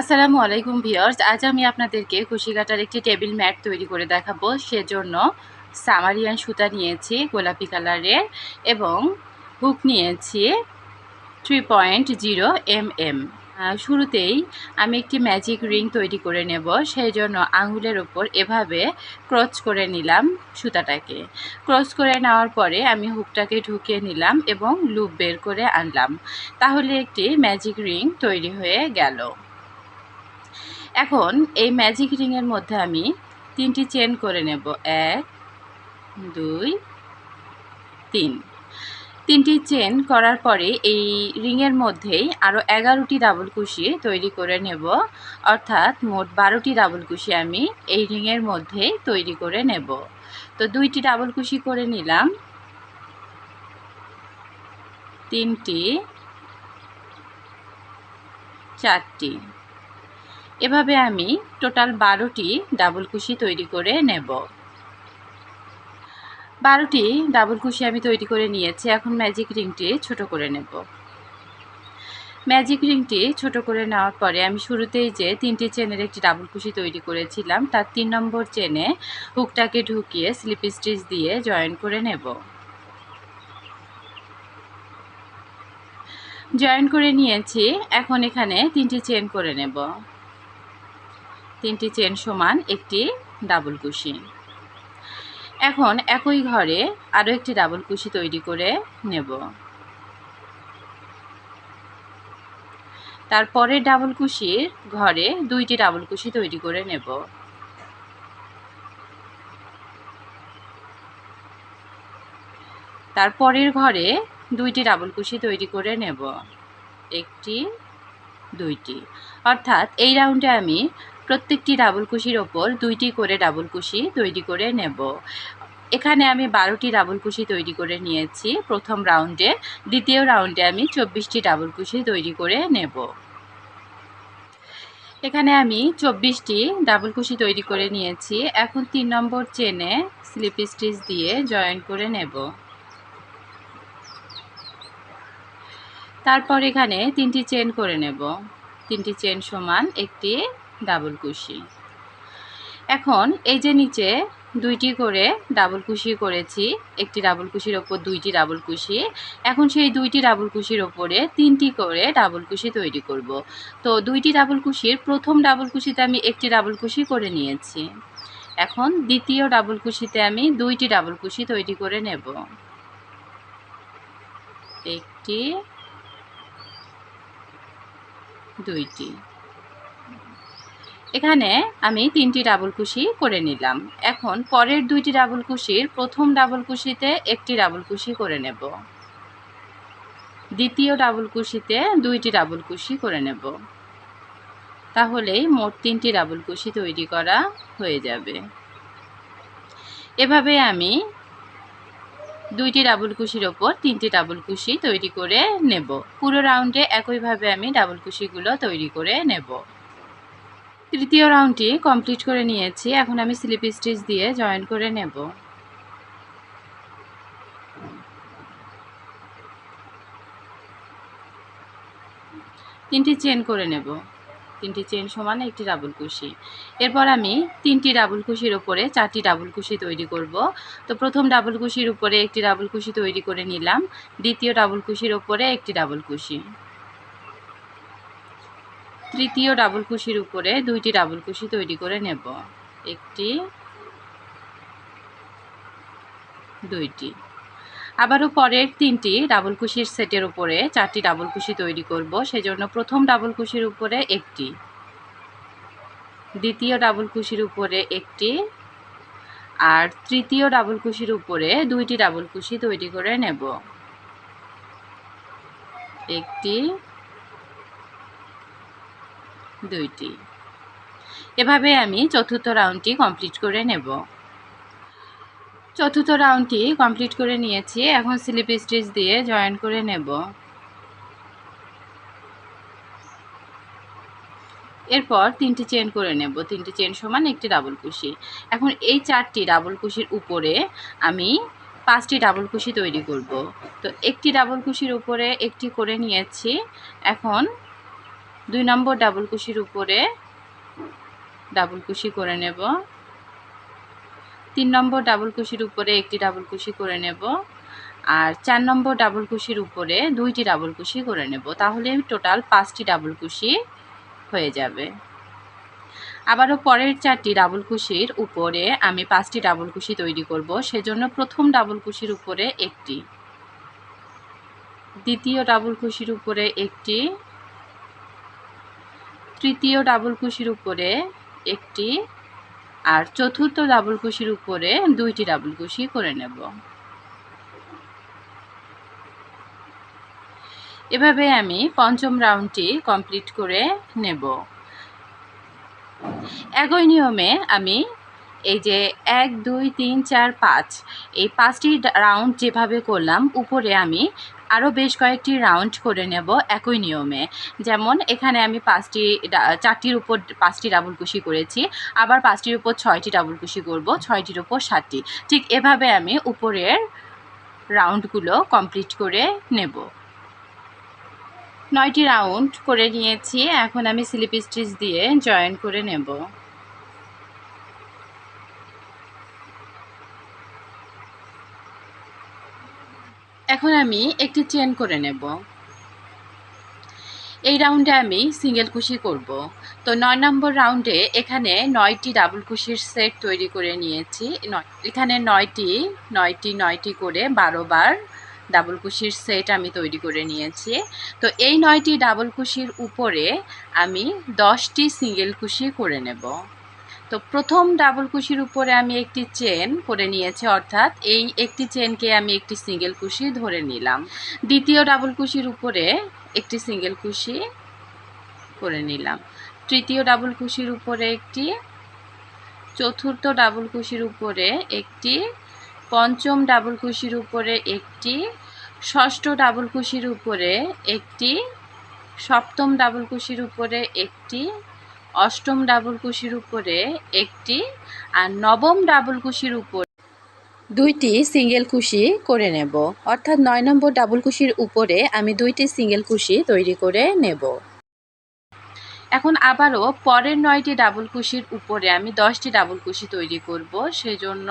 আসসালামু আলাইকুম ভিউয়ার্স, আজ আমি আপনাদেরকে কুশিকাটার একটি টেবিল ম্যাট তৈরি করে দেখাবো। সেজন্য সামারিয়ান সুতা নিয়েছি, গোলাপি কালারের, এবং হুক নিয়েছি three point zero M M শুরুতেই আমি একটি ম্যাজিক রিং তৈরি করে নেব সেই জন্য আঙুলের ওপর এভাবে ক্রচ করে নিলাম সুতাটাকে। ক্রচ করে নেওয়ার পরে আমি হুকটাকে ঢুকিয়ে নিলাম এবং লুপ বের করে আনলাম। তাহলে একটি ম্যাজিক রিং তৈরি হয়ে গেল। এখন এই ম্যাজিক রিংয়ের মধ্যে আমি তিনটি চেন করে নেব। এক, দুই, তিন। তিনটি চেন করার পরে এই রিংয়ের মধ্যেই আরও এগারোটি ডাবল কুশি তৈরি করে নেব। অর্থাৎ মোট বারোটি ডাবল কুশি আমি এই রিংয়ের মধ্যেই তৈরি করে নেব। তো দুইটি ডাবল কুশি করে নিলাম। তিনটি, চারটি। এভাবে আমি টোটাল বারোটি ডাবল কুশি তৈরি করে নেব। বারোটি ডাবল কুশি আমি তৈরি করে নিয়েছি, এখন ম্যাজিক রিংটি ছোট করে নেব। ম্যাজিক রিংটি ছোট করে নেওয়ার পরে আমি শুরুতেই যে তিনটি চেনের একটি ডাবল কুশি তৈরি করেছিলাম, তার তিন নম্বর চেনে হুকটাকে ঢুকিয়ে স্লিপ স্টিচ দিয়ে জয়েন করে নেব। জয়েন করে নিয়েছি, এখন এখানে তিনটি চেন করে নেব। তিনটি চেন সমান একটি ডাবল কুশি। এখন একই ঘরে আরও একটি ডাবল কুশি তৈরি করে নেব। তারপরে ডাবল কুশির ঘরে দুইটি ডাবল কুশি তৈরি করে নেব। তারপরের ঘরে দুইটি ডাবল কুশি তৈরি করে নেব। একটি, দুইটি। অর্থাৎ এই রাউন্ডে আমি প্রত্যেকটি ডাবল কুশির ওপর দুইটি করে ডাবল কুশি তৈরি করে নেব। এখানে আমি বারোটি ডাবল কুশি তৈরি করে নিয়েছি। প্রথম রাউন্ডে, দ্বিতীয় রাউন্ডে আমি চব্বিশটি ডাবল কুশি তৈরি করে নেব। এখানে আমি চব্বিশটি ডাবল কুশি তৈরি করে নিয়েছি। এখন তিন নম্বর চেনে স্লিপ স্টিচ দিয়ে জয়েন করে নেব। তারপর এখানে তিনটি চেন করে নেব। তিনটি চেন সমান একটি ডাবল কুশি। এখন এই যে নিচে দুইটি করে ডাবল কুশি করেছি, একটি ডাবল কুশির ওপর দুইটি ডাবল কুশি, এখন সেই দুইটি ডাবল কুশির ওপরে তিনটি করে ডাবল কুশি তৈরি করব। তো দুইটি ডাবল কুশির প্রথম ডাবল কুশিতে আমি একটি ডাবল কুশি করে নিয়েছি। এখন দ্বিতীয় ডাবল কুশিতে আমি দুইটি ডাবল কুশি তৈরি করে নেব। একটি, দুইটি। এখানে আমি তিনটি ডাবল কুশি করে নিলাম। এখন পরের দুইটি ডাবল কুশির প্রথম ডাবল কুশিতে একটি ডাবল কুশি করে নেব। দ্বিতীয় ডাবল কুশিতে দুইটি ডাবল কুশি করে নেব। তাহলেই মোট তিনটি ডাবল কুশি তৈরি করা হয়ে যাবে। এভাবে আমি দুইটি ডাবল কুশির ওপর তিনটি ডাবল কুশি তৈরি করে নেব। পুরো রাউন্ডে একইভাবে আমি ডাবল কুশিগুলো তৈরি করে নেব। তৃতীয় রাউন্ডটি কমপ্লিট করে নিয়েছি। এখন আমি স্লিপ স্টিচ দিয়ে জয়েন করে নেব। তিনটি চেন করে নেব। তিনটি চেন সমান একটি ডাবল কুশি এরপর আমি তিনটি ডাবল কুশির উপরে চারটি ডাবল কুশি তৈরি করব। তো প্রথম ডাবল কুশির উপরে একটি ডাবল কুশি তৈরি করে নিলাম। দ্বিতীয় ডাবল কুশির উপরে একটি ডাবল কুশি তৃতীয় ডাবল কুশির উপরে দুইটি ডাবল কুশি তৈরি করে নেব। একটি, দুইটি। আবারও পরের তিনটি ডাবল কুশির সেটের উপরে চারটি ডাবল কুশি তৈরি করব, সেজন্য প্রথম ডাবল কুশির উপরে একটি। দ্বিতীয় ডাবল কুশির উপরে একটি। আর তৃতীয় ডাবল কুশির উপরে দুইটি ডাবল কুশি তৈরি করে নেব। একটি দুইটি। এভাবে আমি চতুর্থ রাউন্ডটি কমপ্লিট করে নেব। চতুর্থ রাউন্ডটি কমপ্লিট করে নিয়েছি, এখন স্লিপ স্টিচ দিয়ে জয়েন করে নেব। এরপর তিনটি চেন করে নেব, তিনটি চেন সমান একটি ডাবল কুশি। এখন এই চারটি ডাবল কুশির উপরে আমি পাঁচটি ডাবল কুশি তৈরি করব। তো একটি ডাবল কুশির উপরে একটি করে নিয়েছি, এখন দুই নম্বর ডাবল কুশির উপরে ডাবল কুশি করে নেব। তিন নম্বর ডাবল কুশির উপরে একটি ডাবল কুশি করে নেব। আর চার নম্বর ডাবল কুশির উপরে দুইটি ডাবল কুশি করে নেব। তাহলে টোটাল পাঁচটি ডাবল কুশি হয়ে যাবে। আবারও পরের চারটি ডাবল কুশির উপরে আমি পাঁচটি ডাবল কুশি তৈরি করব। সেজন্য প্রথম ডাবল কুশির উপরে একটি, দ্বিতীয় ডাবল কুশির উপরে একটি তৃতীয় ডাবল কুশির উপরে একটি আর চতুর্থ ডাবল কুশির উপরে দুইটি ডাবল কুশি করে নেব। এভাবে আমি পঞ্চম রাউন্ডটি কমপ্লিট করে নেব। একই নিয়মে আমি এই যে এক, দুই, তিন, চার, পাঁচ, এই পাঁচটি রাউন্ড যেভাবে করলাম, উপরে আমি আরও বেশ কয়েকটি রাউন্ড করে নেব একই নিয়মে। যেমন, এখানে আমি পাঁচটি চারটির উপর পাঁচটি ডাবল কুশি করেছি, আবার পাঁচটির উপর ছয়টি ডাবল কুশি করব, ছয়টির উপর সাতটি। ঠিক এভাবে আমি উপরের রাউন্ডগুলো কমপ্লিট করে নেব। নয়টি রাউন্ড করে নিয়েছি, এখন আমি স্লিপ স্টিচ দিয়ে জয়েন করে নেব। এখন আমি একটি চেন করে নেব। এই রাউন্ডে আমি সিঙ্গেল কুশি করব। তো নয় নম্বর রাউন্ডে এখানে নয়টি ডাবল কুশির সেট তৈরি করে নিয়েছি। এখানে নয়টি নয়টি নয়টি করে বারো বার ডাবল কুশির সেট আমি তৈরি করে নিয়েছি। তো এই নয়টি ডাবল কুশির উপরে আমি দশটি সিঙ্গেল কুশি করে নেব। তো প্রথম ডাবল কুশির উপরে আমি একটি চেন করে নিয়েছি, অর্থাৎ এই একটি চেনকে আমি একটি সিঙ্গেল কুশি ধরে নিলাম। দ্বিতীয় ডাবল কুশির উপরে একটি সিঙ্গেল কুশি করে নিলাম। তৃতীয় ডাবল কুশির উপরে একটি, চতুর্থ ডাবল কুশির উপরে একটি, পঞ্চম ডাবল কুশির উপরে একটি, ষষ্ঠ ডাবল কুশির উপরে একটি, সপ্তম ডাবল কুশির উপরে একটি অষ্টম ডাবল কুশির উপরে একটি আর নবম ডাবল কুশির উপর দুইটি সিঙ্গেল কুশি করে নেব। অর্থাৎ নয় নম্বর ডাবল কুশির উপরে আমি দুইটি সিঙ্গেল কুশি তৈরি করে নেব। এখন আবারও পরের নয়টি ডাবল কুশির উপরে আমি দশটি ডাবল কুশি তৈরি করব। সেজন্য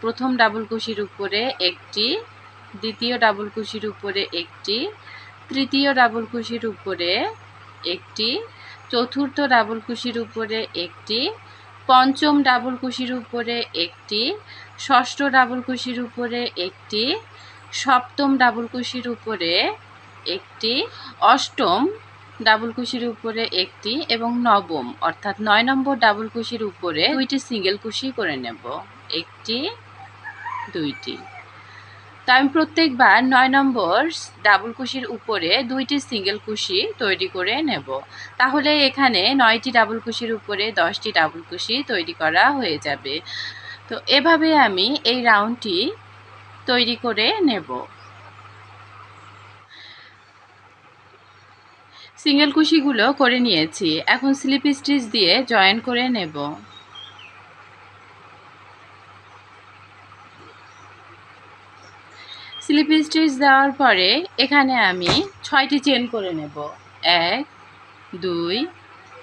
প্রথম ডাবল কুশির উপরে একটি, দ্বিতীয় ডাবল কুশির উপরে একটি, তৃতীয় ডাবল কুশির উপরে একটি চতুর্থ ডাবল কুশির উপরে একটি, পঞ্চম ডাবল কুশির উপরে একটি, ষষ্ঠ ডাবল কুশির উপরে একটি, সপ্তম ডাবল কুশির উপরে একটি, অষ্টম ডাবল কুশির উপরে একটি এবং নবম, অর্থাৎ নয় নম্বর ডাবল কুশির উপরে দুইটি সিঙ্গেল কুশি করে নেব। একটি, দুইটি। তো আমি প্রত্যেকবার নয় নম্বর ডাবল কুশির উপরে দুইটি সিঙ্গেল কুশি তৈরি করে নেব। তাহলে এখানে নয়টি ডাবল কুশির উপরে দশটি ডাবল কুশি তৈরি করা হয়ে যাবে। তো এভাবে আমি এই রাউন্ডটি তৈরি করে নেব। সিঙ্গেল কুশিগুলো করে নিয়েছি। এখন স্লিপ স্টিচ দিয়ে জয়েন করে নেব। স্লিপ স্টিচ দেওয়ার পরে এখানে আমি ছয়টি চেন করে নেব। এক, দুই,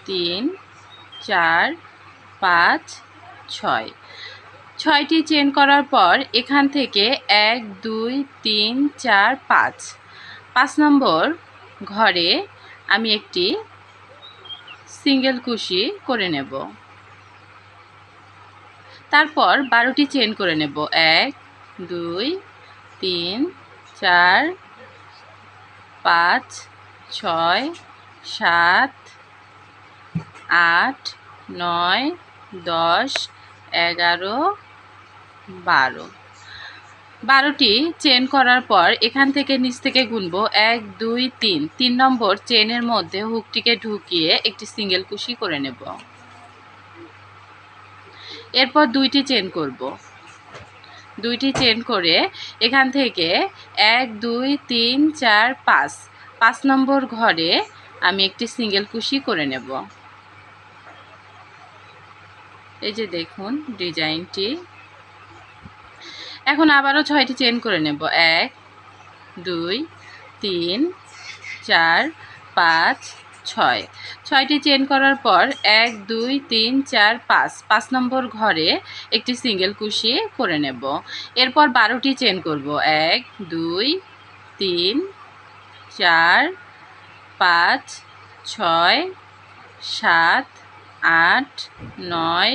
তিন, চার, পাঁচ, ছয়। ছয়টি চেন করার পর এখান থেকে এক, দুই, তিন, চার, পাঁচ। পাঁচ নম্বর ঘরে আমি একটি সিঙ্গেল কুশি করে নেব। তারপর বারোটি চেন করে নেব। এক, দুই তিন, চার, পাঁচ, ছয়, সাত, আট, নয়, দশ, এগারো, বারো। বারোটি চেন করার পর এখান থেকে নিচ থেকে গুনব এক, দুই, তিন। তিন নম্বর চেনের মধ্যে হুকটিকে ঢুকিয়ে একটি সিঙ্গেল কুশি করে নেব। এরপর দুইটি চেন করব। দুইটি চেন করে এখান থেকে এক, দুই, তিন, চার, পাঁচ। পাঁচ নম্বর ঘরে আমি একটি সিঙ্গেল কুশি করে নেব। এই যে দেখুন ডিজাইনটি। এখন আবারও ছয়টি চেন করে নেব। এক, দুই, তিন, চার, পাঁচ ছয়। ছয়টি চেন করার পর এক, দুই, তিন, চার, পাঁচ। পাঁচ নম্বর ঘরে একটি সিঙ্গেল কুশি করে নেব। এরপর বারোটি চেন করব। এক, দুই, তিন, চার, পাঁচ, ছয়, সাত, আট, নয়,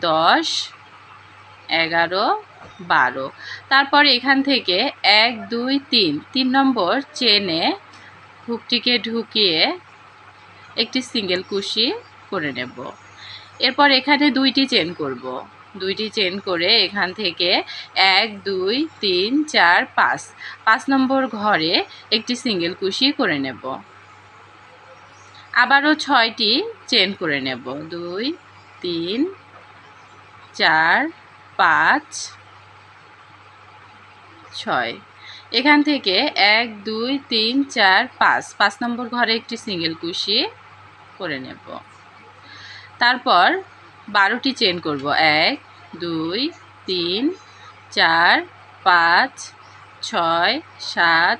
দশ, এগারো, বারো। তারপর এখান থেকে এক, দুই, তিন। তিন নম্বর চেনে হুকটিকে ঢুকিয়ে একটি সিঙ্গেল কুশি করে নেব। এরপর এখানে দুইটি চেন করব। দুইটি চেন করে এখান থেকে এক, দুই, তিন, চার, পাঁচ পাঁচ নম্বর ঘরে একটি সিঙ্গেল কুশি করে নেব। আবারও ছয়টি চেন করে নেব। দুই, তিন, চার, পাঁচ, ছয়। এখান থেকে এক, দুই, তিন, চার, পাঁচ পাঁচ নম্বর ঘরে একটি সিঙ্গেল কুশি করে নেব। তারপর বারোটি চেন করব। এক, দুই, তিন, চার, পাঁচ, ছয়, সাত,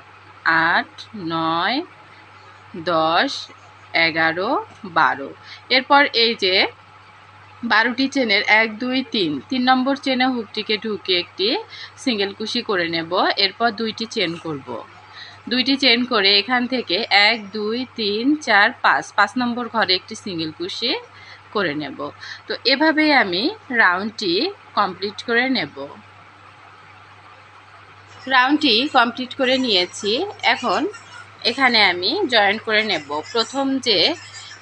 আট, নয়, দশ, এগারো, বারো। এরপর এই যে বারোটি চেনের এক, দুই, তিন তিন নম্বর চেনে হুকটিকে ঢুকে একটি সিঙ্গেল কুশি করে নেব। এরপর দুইটি চেন করব। দুইটি চেন করে এখান থেকে এক, দুই, তিন, চার, পাঁচ পাঁচ নম্বর ঘরে একটি সিঙ্গেল কুশি করে নেব। তো এভাবেই আমি রাউন্ডটি কমপ্লিট করে নেব। রাউন্ডটি কমপ্লিট করে নিয়েছি। এখন এখানে আমি জয়েন করে নেব। প্রথম যে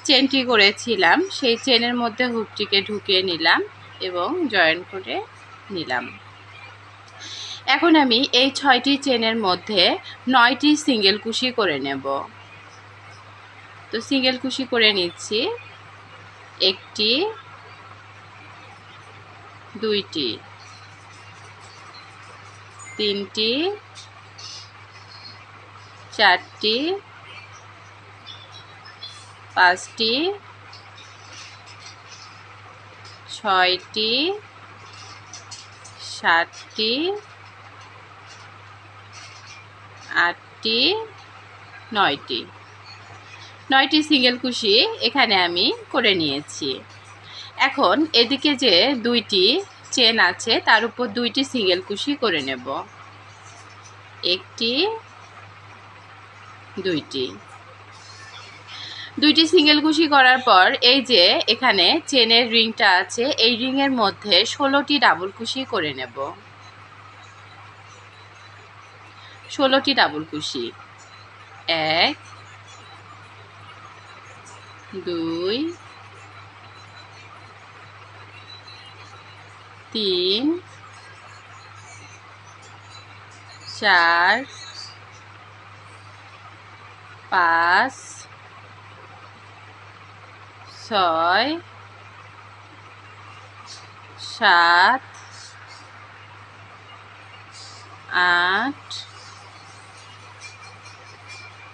চেনটি করেছিলাম, সেই চেনের মধ্যে হুকটিকে ঢুকিয়ে নিলাম এবং জয়েন করে নিলাম। এখন আমি এই ছয়টি চেনের মধ্যে নয়টি সিঙ্গেল কুশি করে নেব। তো সিঙ্গেল কুশি করে নিচ্ছি। একটি, দুইটি, তিনটি, চারটি, পাঁচটি, ছয়টি, সাতটি আটটি নয়টি। নয়টি সিঙ্গেল কুশি এখানে আমি করে নিয়েছি। এখন এদিকে যে দুইটি চেন আছে, তার উপর দুইটি সিঙ্গেল কুশি করে নেব। একটি, দুইটি। দুইটি সিঙ্গেল কুশি করার পর এই যে এখানে চেনের রিংটা আছে, এই রিংয়ের মধ্যে ষোলোটি ডাবল কুশি করে নেব। ষোলোটি ডাবল কুশি। এক দুই তিন চার পাঁচ ছয় সাত আট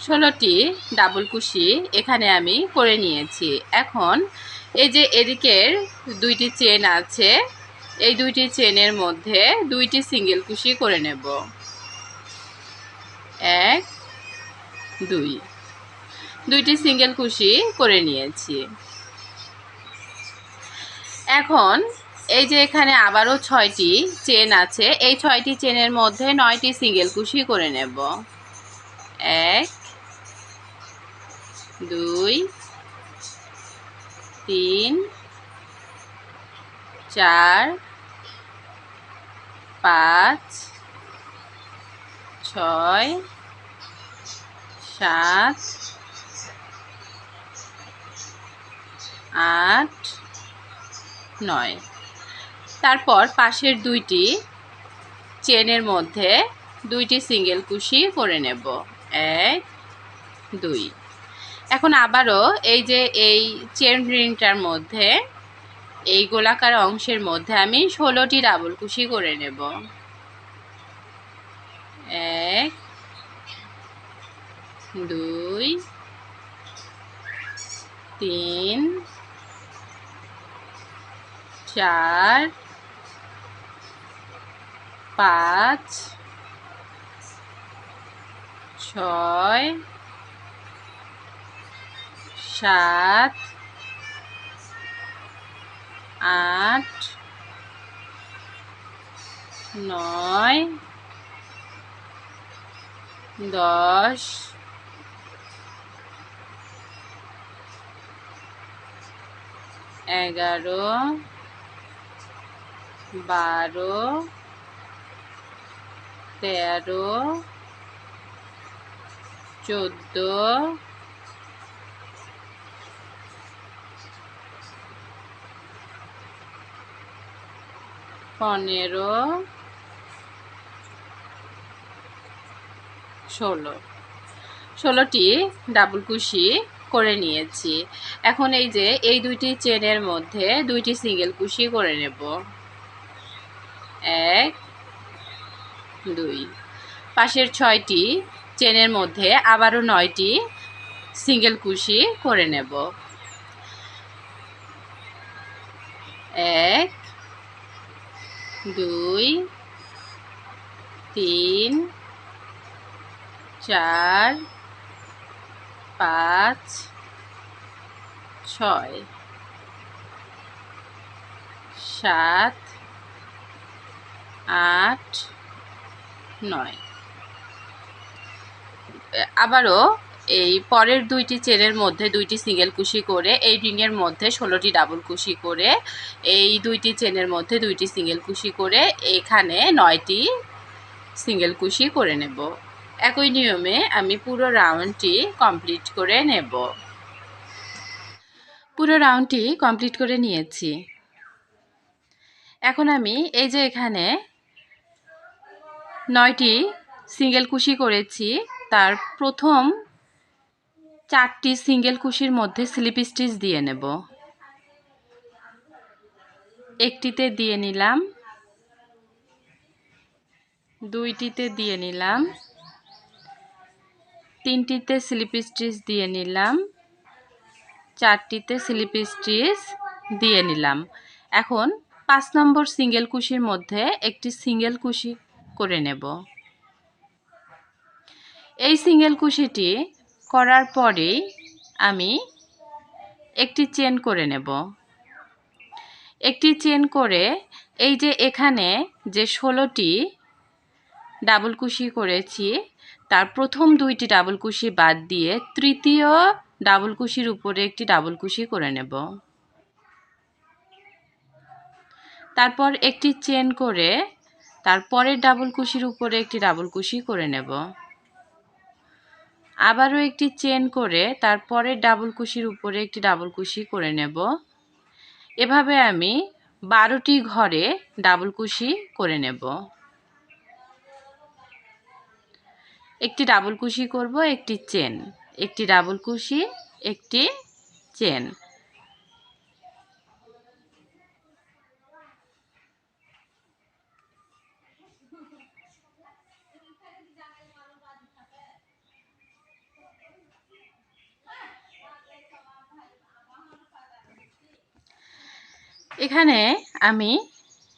ষোলোটি ডাবল কুশি এখানে আমি করে নিয়েছি। এখন এই যে এদিকের দুইটি চেন আছে, এই দুইটি চেনের মধ্যে দুইটি সিঙ্গেল কুশি করে নেব। এক, দুই। দুইটি সিঙ্গেল কুশি করে নিয়েছি। এখন এই যে এখানে আবারও ছয়টি চেন আছে, এই ছয়টি চেনের মধ্যে নয়টি সিঙ্গেল কুশি করে নেব। এক দুই, তিন, চার, পাঁচ, ছয়, সাত, আট, নয়। তারপর পাশের দুইটি চেনের মধ্যে দুইটি সিঙ্গেল কুশি করে নেব। এক, দুই। এখন আবারও এই যে এই চেন রিংটার মধ্যে, এই গোলাকার অংশের মধ্যে আমি ষোলোটি ডাবল কুশি করে নেব। এক, দুই, তিন, চার, পাঁচ, ছয় সাত আট নয় দশ এগারো বারো তেরো চোদ্দ পনেরো, ষোলো। ষোলোটি ডাবল কুশি করে নিয়েছি। এখন এই যে, এই দুইটি চেনের মধ্যে দুইটি সিঙ্গেল কুশি করে নেব। এক, দুই। পাশের ছয়টি চেনের মধ্যে আবারও নয়টি সিঙ্গেল কুশি করে নেব। এক দুই তিন চার পাঁচ ছয় সাত আট নয়। আবারও এই পরের দুইটি চেনের মধ্যে দুইটি সিঙ্গেল কুশি করে, এই রিংয়ের মধ্যে ষোলোটি ডাবল কুশি করে, এই দুইটি চেনের মধ্যে দুইটি সিঙ্গেল কুশি করে, এখানে নয়টি সিঙ্গেল কুশি করে নেব। একই নিয়মে আমি পুরো রাউন্ডটি কমপ্লিট করে নেব। পুরো রাউন্ডটি কমপ্লিট করে নিয়েছি। এখন আমি এই যে এখানে নয়টি সিঙ্গেল কুশি করেছি, তার প্রথম চারটি সিঙ্গেল কুশির মধ্যে স্লিপ স্টিচ দিয়ে নেব। একটিতে দিয়ে নিলাম। দুইটিতে দিয়ে নিলাম। তিনটিতে স্লিপ স্টিচ দিয়ে নিলাম। চারটিতে স্লিপ স্টিচ দিয়ে নিলাম। এখন পাঁচ নম্বর সিঙ্গেল কুশির মধ্যে একটি সিঙ্গেল কুশি করে নেব। এই সিঙ্গেল কুশিটি করার পরেই আমি একটি চেন করে নেব। একটি চেন করে এই যে এখানে যে ষোলোটি ডাবল কুশি করেছি, তার প্রথম দুইটি ডাবল কুশি বাদ দিয়ে তৃতীয় ডাবল কুশির উপরে একটি ডাবল কুশি করে নেব। তারপর একটি চেন করে তারপরের ডাবল কুশির উপরে একটি ডাবল কুশি করে নেব। আবারও একটি চেন করে তারপরে ডাবল কুশির উপরে একটি ডাবল কুশি করে নেব। এভাবে আমি বারোটি ঘরে ডাবল কুশি করে নেব। একটি ডাবল কুশি করব, একটি চেন, একটি ডাবল কুশি, একটি চেন। এখানে আমি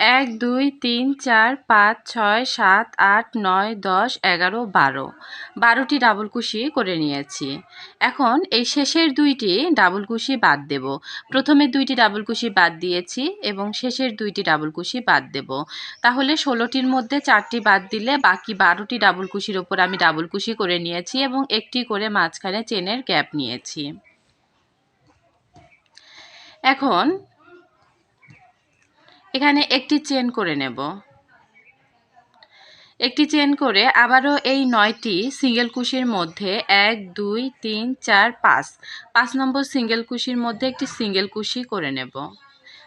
এক, দুই, তিন, চার, পাঁচ, ছয়, সাত, আট, নয়, দশ, এগারো, বারো। বারোটি ডাবল কুশি করে নিয়েছি। এখন এই শেষের দুইটি ডাবল কুশি বাদ দেব। প্রথমে দুইটি ডাবল কুশি বাদ দিয়েছি এবং শেষের দুইটি ডাবল কুশি বাদ দেব। তাহলে ষোলোটির মধ্যে চারটি বাদ দিলে বাকি বারোটি ডাবল কুশির ওপর আমি ডাবল কুশি করে নিয়েছি এবং একটি করে মাঝখানে চেনের গ্যাপ নিয়েছি। এখন এখানে একটি চেন করে নেব। একটি চেন করে আবারও এই নয়টি সিঙ্গেল কুশির মধ্যে এক, দুই, তিন, চার, পাঁচ পাঁচ নম্বর সিঙ্গেল কুশির মধ্যে একটি সিঙ্গেল কুশি করে নেব।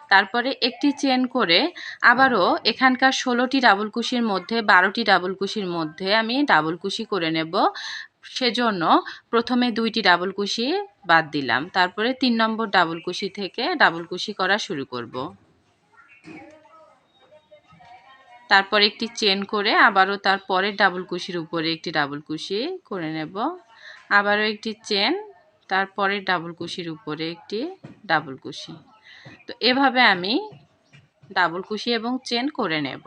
তারপরে একটি চেন করে আবারও এখানকার ষোলোটি ডাবল কুশির মধ্যে বারোটি ডাবল কুশির মধ্যে আমি ডাবল কুশি করে নেব। সেজন্য প্রথমে দুইটি ডাবল কুশি বাদ দিলাম। তারপরে তিন নম্বর ডাবল কুশি থেকে ডাবল কুশি করা শুরু করব। তারপর একটি চেন করে আবারও তার পরের ডাবল কুশির উপরে একটি ডাবল কুশি করে নেব। আবারও একটি চেন তারপরে ডাবল কুশির উপরে একটি ডাবল কুশি। তো এভাবে আমি ডাবল কুশি এবং চেন করে নেব।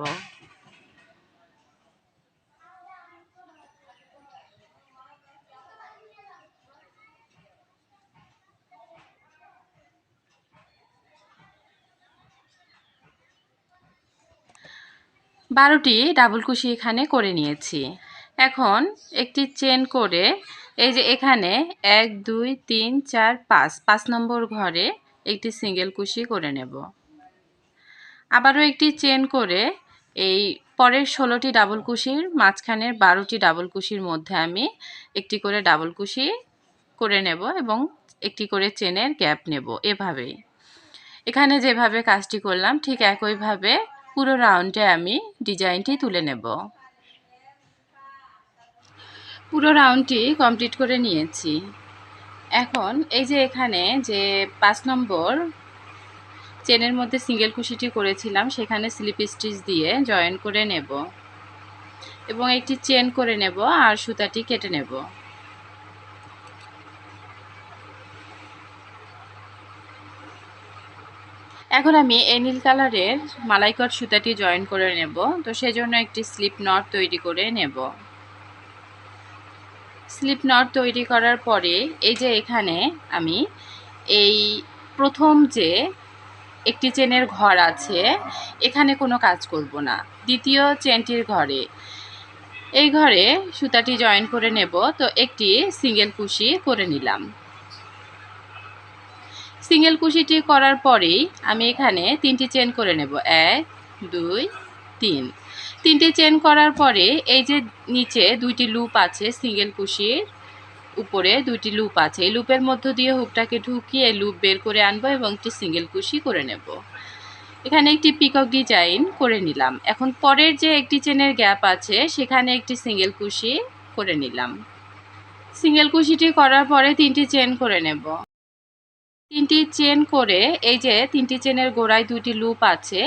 বারোটি ডাবল কুশি এখানে করে নিয়েছি। এখন একটি চেন করে এই যে এখানে এক, দুই, তিন, চার, পাঁচ পাঁচ নম্বর ঘরে একটি সিঙ্গেল কুশি করে নেব। আবারও একটি চেন করে এই পরের ষোলোটি ডাবল কুশির মাঝখানের বারোটি ডাবল কুশির মধ্যে আমি একটি করে ডাবল কুশি করে নেব এবং একটি করে চেনের গ্যাপ নেব এভাবেই। এখানে যেভাবে কাজটি করলাম ঠিক একইভাবে পুরো রাউন্ডে আমি ডিজাইনটি তুলে নেব। পুরো রাউন্ডটি কমপ্লিট করে নিয়েছি। এখন এই যে এখানে যে পাঁচ নম্বর চেনের মধ্যে সিঙ্গেল কুশিটি করেছিলাম, সেখানে স্লিপ স্টিচ দিয়ে জয়েন করে নেব। এবং একটি চেন করে নেব আর সুতাটি কেটে নেব। এখন আমি এই নীল কালারের মালাইকট সুতাটি জয়েন করে নেব। তো সেজন্য একটি স্লিপ নট তৈরি করে নেব। স্লিপ নট তৈরি করার পরে এই যে এখানে আমি এই প্রথম যে একটি চেনের ঘর আছে, এখানে কোনো কাজ করব না। দ্বিতীয় চেনটির ঘরে। এই ঘরে সুতাটি জয়েন করে নেব। তো একটি সিঙ্গেল কুশি করে নিলাম। সিঙ্গেল কুশিটি করার পরেই আমি এখানে তিনটি চেন করে নেব। এক, দুই, তিন। তিনটি চেন করার পরে এই যে নিচে দুইটি লুপ আছে সিঙ্গেল কুশির, উপরে দুইটি লুপ আছে। এই লুপের মধ্য দিয়ে হুকটাকে ঢুকিয়ে লুপ বের করে আনব এবং একটি সিঙ্গেল কুশি করে নেব। এখানে একটি পিকক ডিজাইন করে নিলাম। এখন পরের যে একটি চেনের গ্যাপ আছে, সেখানে একটি সিঙ্গেল কুশি করে নিলাম। সিঙ্গেল কুশিটি করার পরে তিনটি চেন করে নেব। তিনটি চেন করে, এই যে তিনটি চেনের গোড়ায় দুইটি লুপ আছে,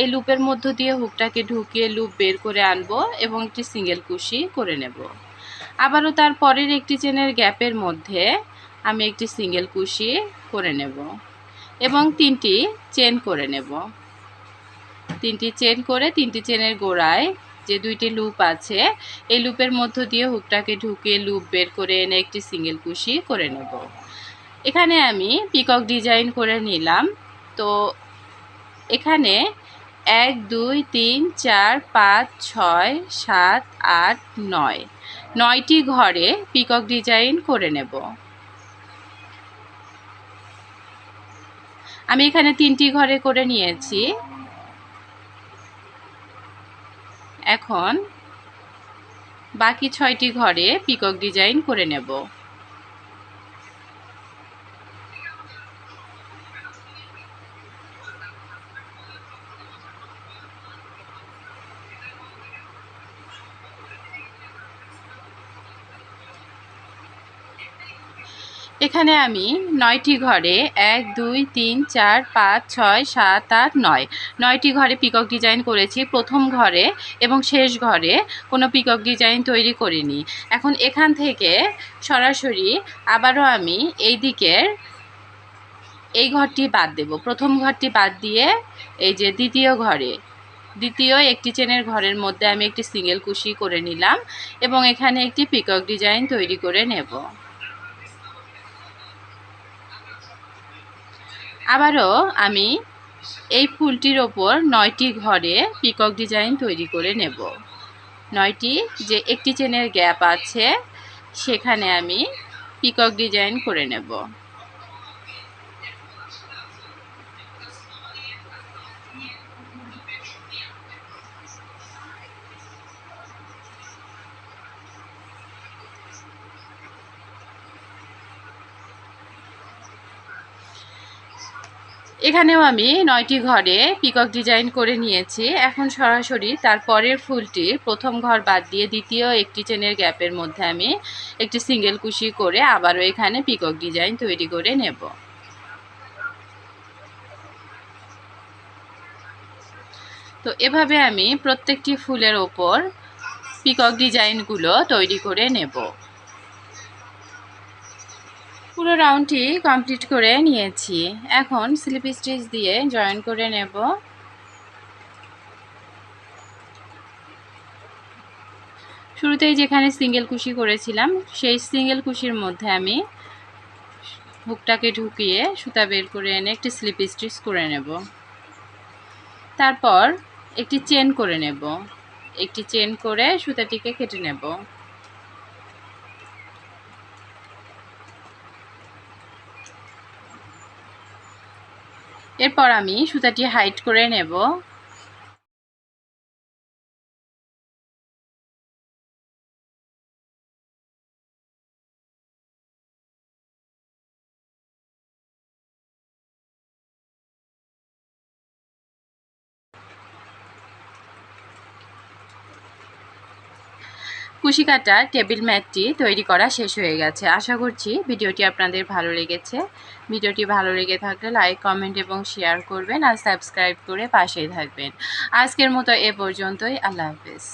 এই লুপের মধ্য দিয়ে হুকটাকে ঢুকিয়ে লুপ বের করে আনব এবং একটি সিঙ্গেল কুশি করে নেব। আবারও তার পরের একটি চেনের গ্যাপের মধ্যে আমি একটি সিঙ্গেল কুশি করে নেব এবং তিনটি চেন করে নেব। তিনটি চেন করে তিনটি চেনের গোড়ায় যে দুইটি লুপ আছে, এই লুপের মধ্য দিয়ে হুকটাকে ঢুকিয়ে লুপ বের করে এনে একটি সিঙ্গেল কুশি করে নেব। এখানে আমি পিকক ডিজাইন করে নিলাম। তো এখানে এক, দুই, তিন, চার, পাঁচ, ছয়, সাত, আট, নয়। নয়টি ঘরে পিকক ডিজাইন করে নেব। আমি এখানে তিনটি ঘরে করে নিয়েছি। এখন বাকি ছয়টি ঘরে পিকক ডিজাইন করে নেব। এখানে আমি নয়টি ঘরে এক, দুই, তিন, চার, পাঁচ, ছয়, সাত, আট, নয়। নয়টি ঘরে পিকক ডিজাইন করেছি। প্রথম ঘরে এবং শেষ ঘরে কোনো পিকক ডিজাইন তৈরি করিনি। এখন এখান থেকে সরাসরি আবারও আমি এই দিকের এই ঘরটি বাদ দেব। প্রথম ঘরটি বাদ দিয়ে এই যে দ্বিতীয় ঘরে, দ্বিতীয় একটি চেনের ঘরের মধ্যে আমি একটি সিঙ্গেল কুশি করে নিলাম এবং এখানে একটি পিকক ডিজাইন তৈরি করে নেব। আবারও আমি এই ফুলটির ওপর নয়টি ঘরে পিকক ডিজাইন তৈরি করে নেব। নয়টি যে একটি চেনের গ্যাপ আছে, সেখানে আমি পিকক ডিজাইন করে নেব। এখানেও আমি নয়টি ঘরে পিকক ডিজাইন করে নিয়েছি। এখন সরাসরি তার পরের ফুলটি প্রথম ঘর বাদ দিয়ে দ্বিতীয় একটি চেনের গ্যাপের মধ্যে আমি একটি সিঙ্গেল কুশি করে আবারও এখানে পিকক ডিজাইন তৈরি করে নেব। তো এভাবে আমি প্রত্যেকটি ফুলের ওপর পিকক ডিজাইনগুলো তৈরি করে নেব। পুরো রাউন্ডটি কমপ্লিট করে নিয়েছি। এখন স্লিপ স্টিচ দিয়ে জয়েন করে নেব। শুরুতেই যেখানে সিঙ্গেল কুশি করেছিলাম, সেই সিঙ্গেল কুশির মধ্যে আমি হুকটাকে ঢুকিয়ে সুতা বের করে এনে একটি স্লিপ স্টিচ করে নেব। তারপর একটি চেন করে নেব। একটি চেন করে সুতাটিকে কেটে নেব। এরপর আমি সুতাটি হাইট করে নেব। কুশি কাটার টেবিল ম্যাটটি তৈরি করা শেষ হয়ে গেছে। আশা করছি ভিডিওটি আপনাদের ভালো লেগেছে। ভিডিওটি ভালো লেগে থাকলে লাইক, কমেন্ট এবং শেয়ার করবেন আর সাবস্ক্রাইব করে পাশেই থাকবেন। আজকের মতো এ পর্যন্তই। আল্লাহ হাফেজ।